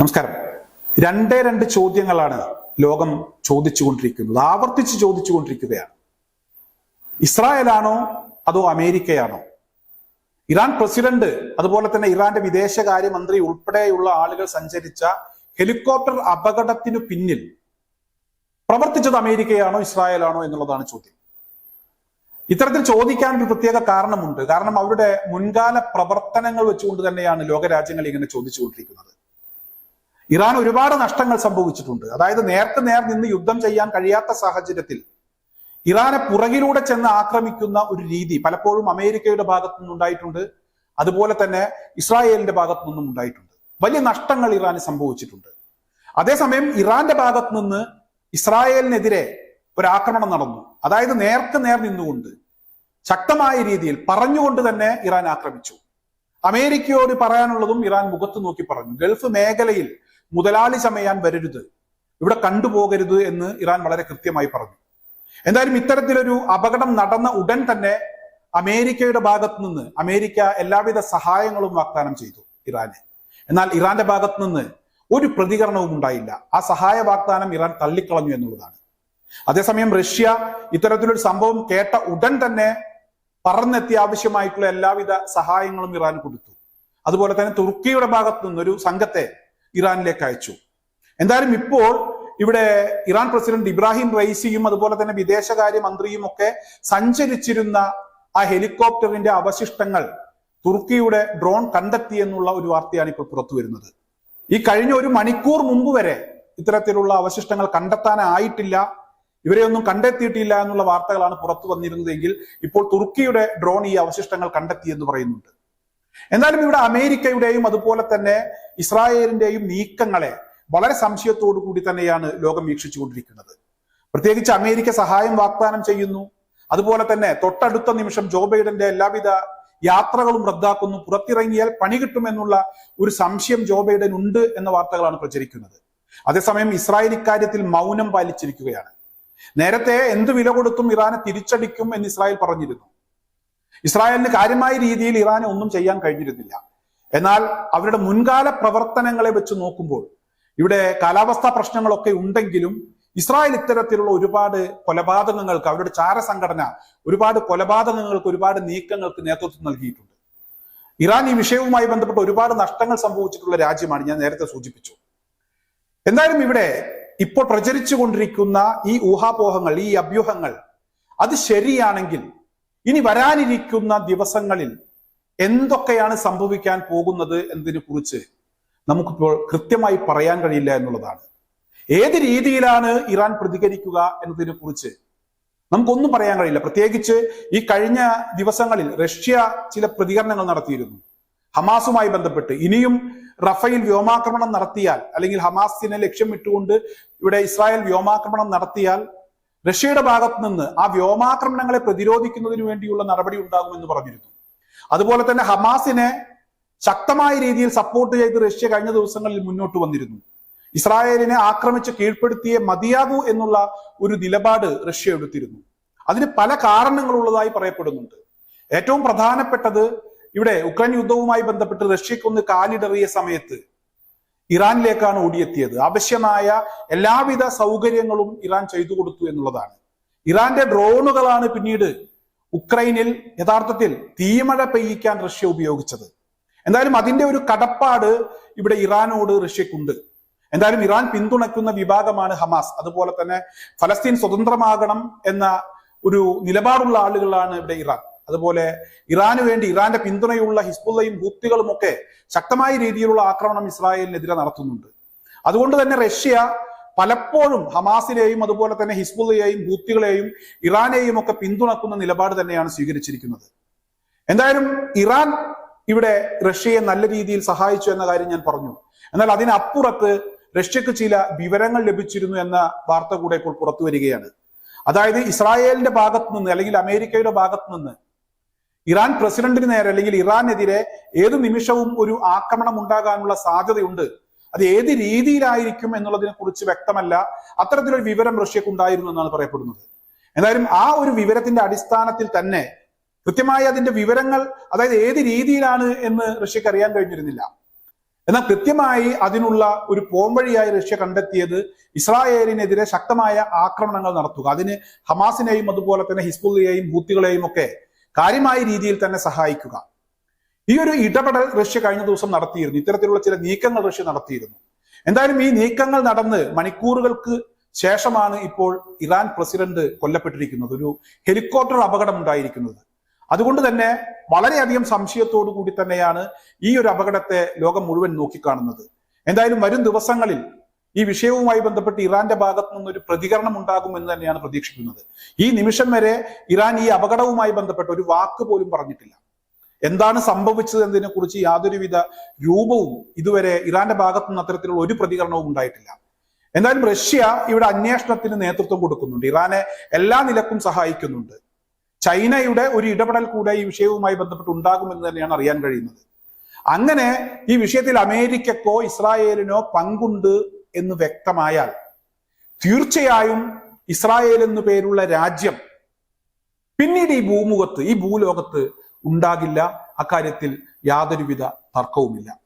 നമസ്കാരം. രണ്ടേ രണ്ട് ചോദ്യങ്ങളാണ് ലോകം ചോദിച്ചുകൊണ്ടിരിക്കുന്നത്. ആവർത്തിച്ച് ചോദിച്ചുകൊണ്ടിരിക്കുകയാണ്. ഇസ്രായേലാണോ അതോ അമേരിക്കയാണോ? ഇറാൻ പ്രസിഡന്റ് അതുപോലെ തന്നെ ഇറാന്റെ വിദേശകാര്യമന്ത്രി ഉൾപ്പെടെയുള്ള ആളുകൾ സഞ്ചരിച്ച ഹെലികോപ്റ്റർ അപകടത്തിനു പിന്നിൽ പ്രവർത്തിച്ചത് അമേരിക്കയാണോ ഇസ്രായേലാണോ എന്നുള്ളതാണ് ചോദ്യം. ഇത്തരത്തിൽ ചോദിക്കാൻ ഒരു പ്രത്യേക കാരണമുണ്ട്. കാരണം അവരുടെ മുൻകാല പ്രവർത്തനങ്ങൾ വെച്ചുകൊണ്ട് തന്നെയാണ് ലോകരാജ്യങ്ങൾ ഇങ്ങനെ ചോദിച്ചുകൊണ്ടിരിക്കുന്നത്. ഇറാൻ ഒരുപാട് നഷ്ടങ്ങൾ സംഭവിച്ചിട്ടുണ്ട്. അതായത് നേർക്ക് നേർ നിന്ന് യുദ്ധം ചെയ്യാൻ കഴിയാത്ത സാഹചര്യത്തിൽ ഇറാനെ പുറകിലൂടെ ചെന്ന് ആക്രമിക്കുന്ന ഒരു രീതി പലപ്പോഴും അമേരിക്കയുടെ ഭാഗത്തു നിന്നുണ്ടായിട്ടുണ്ട് അതുപോലെ തന്നെ ഇസ്രായേലിന്റെ ഭാഗത്തു നിന്നും ഉണ്ടായിട്ടുണ്ട്. വലിയ നഷ്ടങ്ങൾ ഇറാന് സംഭവിച്ചിട്ടുണ്ട്. അതേസമയം ഇറാന്റെ ഭാഗത്തു നിന്ന് ഇസ്രായേലിനെതിരെ ഒരു ആക്രമണം നടന്നു. അതായത് നേർക്ക് നേർ നിന്നുകൊണ്ട് ശക്തമായ രീതിയിൽ പറഞ്ഞുകൊണ്ട് തന്നെ ഇറാൻ ആക്രമിച്ചു. അമേരിക്കയോട് പറയാനുള്ളതും ഇറാൻ മുഖത്ത് നോക്കി പറഞ്ഞു. ഗൾഫ് മേഖലയിൽ മുതലാളി ചമയാൻ വരരുത്. ഇവിടെ കണ്ടുപോകരുത് എന്ന് ഇറാൻ വളരെ കൃത്യമായി പറഞ്ഞു. എന്തായാലും ഇത്തരത്തിലൊരു അപകടം നടന്ന ഉടൻ തന്നെ അമേരിക്കയുടെ ഭാഗത്ത് നിന്ന് അമേരിക്ക എല്ലാവിധ സഹായങ്ങളും വാഗ്ദാനം ചെയ്തു ഇറാന്. എന്നാൽ ഇറാന്റെ ഭാഗത്ത് നിന്ന് ഒരു പ്രതികരണവും ഉണ്ടായില്ല. ആ സഹായ വാഗ്ദാനം ഇറാൻ തള്ളിക്കളഞ്ഞു എന്നുള്ളതാണ്. അതേസമയം റഷ്യ ഇത്തരത്തിലൊരു സംഭവം കേട്ട ഉടൻ തന്നെ പറന്നെത്തി ആവശ്യമായിട്ടുള്ള എല്ലാവിധ സഹായങ്ങളും ഇറാൻ കൊടുത്തു. അതുപോലെ തന്നെ തുർക്കിയുടെ ഭാഗത്തു നിന്നൊരു സംഘത്തെ ഇറാനിലേക്ക് അയച്ചു. എന്തായാലും ഇപ്പോൾ ഇവിടെ ഇറാൻ പ്രസിഡന്റ് ഇബ്രാഹിം റൈസിയും അതുപോലെ തന്നെ വിദേശകാര്യ മന്ത്രിയും ഒക്കെ സഞ്ചരിച്ചിരുന്ന ആ ഹെലികോപ്റ്ററിന്റെ അവശിഷ്ടങ്ങൾ തുർക്കിയുടെ ഡ്രോൺ കണ്ടെത്തി എന്നുള്ള ഒരു വാർത്തയാണ് ഇപ്പോൾ പുറത്തു വരുന്നത്. ഈ കഴിഞ്ഞ ഒരു മണിക്കൂർ മുമ്പ് വരെ ഇത്തരത്തിലുള്ള അവശിഷ്ടങ്ങൾ കണ്ടെത്താനായിട്ടില്ല. ഇവരെയൊന്നും കണ്ടെത്തിയിട്ടില്ല എന്നുള്ള വാർത്തകളാണ് പുറത്തു വന്നിരുന്നതെങ്കിൽ ഇപ്പോൾ തുർക്കിയുടെ ഡ്രോൺ ഈ അവശിഷ്ടങ്ങൾ കണ്ടെത്തി എന്ന് പറയുന്നുണ്ട്. എന്നാലും ഇവിടെ അമേരിക്കയുടെയും അതുപോലെ തന്നെ ഇസ്രായേലിന്റെയും നീക്കങ്ങളെ വളരെ സംശയത്തോടു കൂടി തന്നെയാണ് ലോകം വീക്ഷിച്ചുകൊണ്ടിരിക്കുന്നത്. പ്രത്യേകിച്ച് അമേരിക്ക സഹായം വാഗ്ദാനം ചെയ്യുന്നു. അതുപോലെ തന്നെ തൊട്ടടുത്ത നിമിഷം ജോ ബൈഡന്റെ എല്ലാവിധ യാത്രകളും റദ്ദാക്കുന്നു. പുറത്തിറങ്ങിയാൽ പണി കിട്ടുമെന്നുള്ള ഒരു സംശയം ജോ ബൈഡൻ ഉണ്ട് എന്ന വാർത്തകളാണ് പ്രചരിക്കുന്നത്. അതേസമയം ഇസ്രായേൽ ഇക്കാര്യത്തിൽ മൗനം പാലിച്ചിരിക്കുകയാണ്. നേരത്തെ എന്ത് വില കൊടുത്തും ഇറാനെ തിരിച്ചടിക്കും എന്ന് ഇസ്രായേൽ പറഞ്ഞിരുന്നു. ഇസ്രായേലിന് കാര്യമായ രീതിയിൽ ഇറാനെ ഒന്നും ചെയ്യാൻ കഴിഞ്ഞിരുന്നില്ല. എന്നാൽ അവരുടെ മുൻകാല പ്രവർത്തനങ്ങളെ വെച്ച് നോക്കുമ്പോൾ ഇവിടെ കാലാവസ്ഥാ പ്രശ്നങ്ങളൊക്കെ ഉണ്ടെങ്കിലും ഇസ്രായേൽ ഇത്തരത്തിലുള്ള ഒരുപാട് കൊലപാതകങ്ങൾക്ക് അവരുടെ ചാരസംഘടന ഒരുപാട് കൊലപാതകങ്ങൾക്ക് ഒരുപാട് നീക്കങ്ങൾക്ക് നേതൃത്വം നൽകിയിട്ടുണ്ട്. ഇറാൻ ഈ വിഷയവുമായി ബന്ധപ്പെട്ട് ഒരുപാട് നഷ്ടങ്ങൾ സംഭവിച്ചിട്ടുള്ള രാജ്യമാണ് ഞാൻ നേരത്തെ സൂചിപ്പിച്ചു. എന്തായാലും ഇവിടെ ഇപ്പോൾ പ്രചരിച്ചു കൊണ്ടിരിക്കുന്ന ഈ ഊഹാപോഹങ്ങൾ ഈ അഭ്യൂഹങ്ങൾ അത് ശരിയാണെങ്കിൽ ഇനി വരാനിരിക്കുന്ന ദിവസങ്ങളിൽ എന്തൊക്കെയാണ് സംഭവിക്കാൻ പോകുന്നത് എന്നതിനെ കുറിച്ച് നമുക്കിപ്പോൾ കൃത്യമായി പറയാൻ കഴിയില്ല എന്നുള്ളതാണ്. ഏത് രീതിയിലാണ് ഇറാൻ പ്രതികരിക്കുക എന്നതിനെ കുറിച്ച് നമുക്കൊന്നും പറയാൻ കഴിയില്ല. പ്രത്യേകിച്ച് ഈ കഴിഞ്ഞ ദിവസങ്ങളിൽ റഷ്യ ചില പ്രതികരണങ്ങൾ നടത്തിയിരുന്നു. ഹമാസുമായി ബന്ധപ്പെട്ട്. ഇനിയും റഫേൽ വ്യോമാക്രമണം നടത്തിയാൽ അല്ലെങ്കിൽ ഹമാസിനെ ലക്ഷ്യമിട്ടുകൊണ്ട് ഇവിടെ ഇസ്രായേൽ വ്യോമാക്രമണം നടത്തിയാൽ റഷ്യയുടെ ഭാഗത്ത് നിന്ന് ആ വ്യോമാക്രമണങ്ങളെ പ്രതിരോധിക്കുന്നതിന് വേണ്ടിയുള്ള നടപടി ഉണ്ടാകുമെന്ന് പറഞ്ഞിരുന്നു. അതുപോലെ തന്നെ ഹമാസിനെ ശക്തമായ രീതിയിൽ സപ്പോർട്ട് ചെയ്ത് റഷ്യ കഴിഞ്ഞ ദിവസങ്ങളിൽ മുന്നോട്ട് വന്നിരുന്നു. ഇസ്രായേലിനെ ആക്രമിച്ച് കീഴ്പ്പെടുത്തിയേ മതിയാകൂ എന്നുള്ള ഒരു നിലപാട് റഷ്യ എടുത്തിരുന്നു. അതിന് പല കാരണങ്ങളുള്ളതായി പറയപ്പെടുന്നുണ്ട്. ഏറ്റവും പ്രധാനപ്പെട്ടത് ഇവിടെ ഉക്രൈൻ യുദ്ധവുമായി ബന്ധപ്പെട്ട് റഷ്യക്കൊന്ന് കാലിടറിയ സമയത്ത് ഇറാനിലേക്കാണ് ഓടിയെത്തിയത്. ആവശ്യമായ എല്ലാവിധ സൗകര്യങ്ങളും ഇറാൻ ചെയ്തു കൊടുത്തു എന്നുള്ളതാണ്. ഇറാന്റെ ഡ്രോണുകളാണ് പിന്നീട് ഉക്രൈനിൽ യഥാർത്ഥത്തിൽ തീമഴ പെയ്യിക്കാൻ റഷ്യ ഉപയോഗിച്ചത്. എന്തായാലും അതിന്റെ ഒരു കടപ്പാട് ഇവിടെ ഇറാനോട് റഷ്യക്കുണ്ട്. എന്തായാലും ഇറാൻ പിന്തുണയ്ക്കുന്ന വിഭാഗമാണ് ഹമാസ്. അതുപോലെ തന്നെ ഫലസ്തീൻ സ്വതന്ത്രമാകണം എന്ന ഒരു നിലപാടുള്ള ആളുകളാണ് ഇവിടെ ഇറാൻ. അതുപോലെ ഇറാന് വേണ്ടി ഇറാന്റെ പിന്തുണയുള്ള ഹിസ്ബുള്ളയും ഹൂത്തികളും ഒക്കെ ശക്തമായ രീതിയിലുള്ള ആക്രമണം ഇസ്രായേലിനെതിരെ നടത്തുന്നുണ്ട്. അതുകൊണ്ട് തന്നെ റഷ്യ പലപ്പോഴും ഹമാസിനെയും അതുപോലെ തന്നെ ഹിസ്ബുള്ളയെയും ഹൂത്തികളെയും ഇറാനെയും ഒക്കെ പിന്തുണക്കുന്ന നിലപാട് തന്നെയാണ് സ്വീകരിച്ചിരിക്കുന്നത്. എന്തായാലും ഇറാൻ ഇവിടെ റഷ്യയെ നല്ല രീതിയിൽ സഹായിച്ചു എന്ന കാര്യം ഞാൻ പറഞ്ഞു. എന്നാൽ അതിനപ്പുറത്ത് റഷ്യക്ക് ചില വിവരങ്ങൾ ലഭിച്ചിരുന്നു എന്ന വാർത്ത കൂടെ ഇപ്പോൾ പുറത്തു വരികയാണ്. അതായത് ഇസ്രായേലിന്റെ ഭാഗത്ത് നിന്ന് അല്ലെങ്കിൽ അമേരിക്കയുടെ ഭാഗത്ത് നിന്ന് ഇറാൻ പ്രസിഡന്റിന് നേരെ അല്ലെങ്കിൽ ഇറാനെതിരെ ഏതു നിമിഷവും ഒരു ആക്രമണം ഉണ്ടാകാനുള്ള സാധ്യതയുണ്ട്. അത് ഏത് രീതിയിലായിരിക്കും എന്നുള്ളതിനെ കുറിച്ച് വ്യക്തമല്ല. അത്തരത്തിലൊരു വിവരം റഷ്യക്ക് ഉണ്ടായിരുന്നു എന്നാണ് പറയപ്പെടുന്നത്. എന്തായാലും ആ ഒരു വിവരത്തിന്റെ അടിസ്ഥാനത്തിൽ തന്നെ കൃത്യമായി അതിന്റെ വിവരങ്ങൾ അതായത് ഏത് രീതിയിലാണ് എന്ന് റഷ്യക്ക് അറിയാൻ കഴിഞ്ഞിരുന്നില്ല. എന്നാൽ കൃത്യമായി അതിനുള്ള ഒരു പോംവഴിയായി റഷ്യ കണ്ടെത്തിയത് ഇസ്രായേലിനെതിരെ ശക്തമായ ആക്രമണങ്ങൾ നടത്തുക. അതിന് ഹമാസിനെയും അതുപോലെ തന്നെ ഹിസ്ബുള്ളിയെയും ഹൂത്തികളെയും ഒക്കെ കാര്യമായ രീതിയിൽ തന്നെ സഹായിക്കുക. ഈ ഒരു ഇടപെടൽ റഷ്യ കഴിഞ്ഞ ദിവസം നടത്തിയിരുന്നു. ഇത്തരത്തിലുള്ള ചില നീക്കങ്ങൾ റഷ്യ നടത്തിയിരുന്നു. എന്തായാലും ഈ നീക്കങ്ങൾ നടന്ന് മണിക്കൂറുകൾക്ക് ശേഷമാണ് ഇപ്പോൾ ഇറാൻ പ്രസിഡന്റ് കൊല്ലപ്പെട്ടിരിക്കുന്നത്. ഒരു ഹെലികോപ്റ്റർ അപകടം ഉണ്ടായിരിക്കുന്നത്. അതുകൊണ്ട് തന്നെ വളരെയധികം സംശയത്തോടു കൂടി തന്നെയാണ് ഈ ഒരു അപകടത്തെ ലോകം മുഴുവൻ നോക്കിക്കാണുന്നത്. എന്തായാലും വരും ദിവസങ്ങളിൽ ഈ വിഷയവുമായി ബന്ധപ്പെട്ട് ഇറാന്റെ ഭാഗത്തു നിന്നൊരു പ്രതികരണം ഉണ്ടാകും എന്ന് തന്നെയാണ് പ്രതീക്ഷിക്കുന്നത്. ഈ നിമിഷം വരെ ഇറാൻ ഈ അപകടവുമായി ബന്ധപ്പെട്ട് ഒരു വാക്ക് പോലും പറഞ്ഞിട്ടില്ല. എന്താണ് സംഭവിച്ചത് എന്നതിനെ കുറിച്ച് യാതൊരുവിധ രൂപവും ഇതുവരെ ഇറാന്റെ ഭാഗത്തു നിന്ന് അത്തരത്തിലുള്ള ഒരു പ്രതികരണവും ഉണ്ടായിട്ടില്ല. എന്തായാലും റഷ്യ ഇവിടെ അന്വേഷണത്തിന് നേതൃത്വം കൊടുക്കുന്നുണ്ട്. ഇറാനെ എല്ലാ നിലക്കും സഹായിക്കുന്നുണ്ട്. ചൈനയുടെ ഒരു ഇടപെടൽ കൂടെ ഈ വിഷയവുമായി ബന്ധപ്പെട്ട് ഉണ്ടാകുമെന്ന് തന്നെയാണ് അറിയാൻ കഴിയുന്നത്. അങ്ങനെ ഈ വിഷയത്തിൽ അമേരിക്കക്കോ ഇസ്രായേലിനോ പങ്കുണ്ട് എന്ന് വ്യക്തമായാൽ തീർച്ചയായും ഇസ്രായേൽ എന്നു പേരുള്ള രാജ്യം പിന്നീട് ഈ ഭൂമുഖത്ത് ഈ ഭൂലോകത്ത് ഉണ്ടാകില്ല. അക്കാര്യത്തിൽ യാതൊരുവിധ തർക്കവുമില്ല.